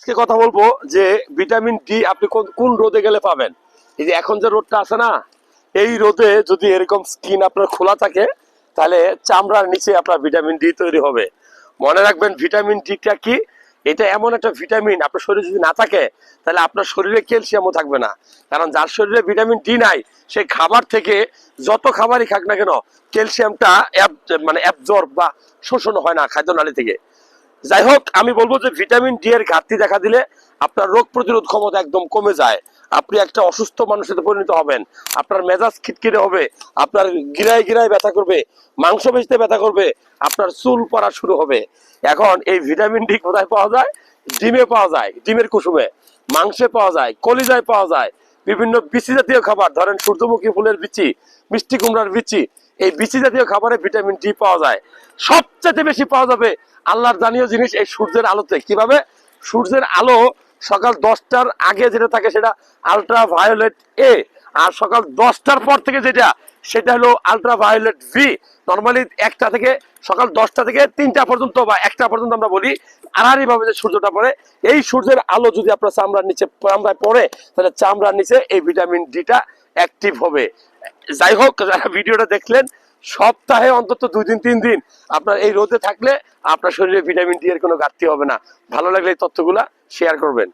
আজকে কথা বলব যে ভিটামিন ডি আপনি কোন- রোদে গেলে পাবেন? এই যে এখন যে রোদটা আছে না, এই রোদে যদি এরকম স্কিন আপনার খোলা থাকে, তাহলে চামড়ার নিচে আপনার ভিটামিন ডি তৈরি হবে। মনে রাখবেন, ভিটামিন ডিটা কি? এটা এমন একটা ভিটামিন, আপনার শরীরে যদি না থাকে, তাহলে আপনার শরীরে ক্যালসিয়ামও থাকবে না। কারণ যার শরীরে ভিটামিন ডি নাই সেই খাবার থেকে যত খাবারই খাক না কেন, ক্যালসিয়ামটা মানে অ্যাবজর্ব বা শোষণ হয় না খাদ্য নালী থেকে। যাই হোক আমি বলব যে ভিটামিন ডি এর ঘাটতি দেখা দিলে আপনার রোগ প্রতিরোধ ক্ষমতা একদম কমে যায়। আপনি একটা অসুস্থ মানুষের পরিণত হবেন। আপনার মেজাজ খিটখিটে হবে, আপনার গিরায় গিরায় ব্যথা করবে, মাংস বেচতে ব্যথা করবে, আপনার চুল পড়া শুরু হবে। এখন এই ভিটামিন ডি কোথায় পাওয়া যায়? ডিমে পাওয়া যায়, ডিমের কুসুমে। মাংসে পাওয়া যায়, কলিজায় পাওয়া যায়। বিভিন্ন বিচি জাতীয় খাবার, ধরেন সূর্যমুখী ফুলের বিচি, মিষ্টি কুমড়ার বিচি, এই বিচি জাতীয় খাবারে ভিটামিন ডি পাওয়া যায়। সবচেয়ে বেশি পাওয়া যাবে আল্লাহর জানীয় জিনিস এই সূর্যের আলোতে। কীভাবে? সূর্যের আলো সকাল দশটার আগে যেটা থাকে সেটা আলট্রা ভায়োলেট এ আর সকাল দশটার পর থেকে যেটা, সেটা হলো আলট্রা ভায়োলেট ভি নর্মালি একটা থেকে সকাল দশটা থেকে তিনটা পর্যন্ত বা একটা পর্যন্ত আমরা বলি আড়াআড়ি ভাবে যে সূর্যটা পড়ে, এই সূর্যের আলো যদি আপনার চামড়ার নিচে, চামড়ায় পড়ে, তাহলে চামড়ার নিচে এই ভিটামিন ডিটা অ্যাক্টিভ হবে। যাই হোক, যারা ভিডিওটা দেখলেন সপ্তাহে অন্তত দুই দিন, তিন দিন আপনার এই রোদে থাকলে আপনার শরীরে ভিটামিন ডি এর কোনো ঘাটতি হবে না। ভালো লাগলে এই তথ্যগুলা শেয়ার করবেন।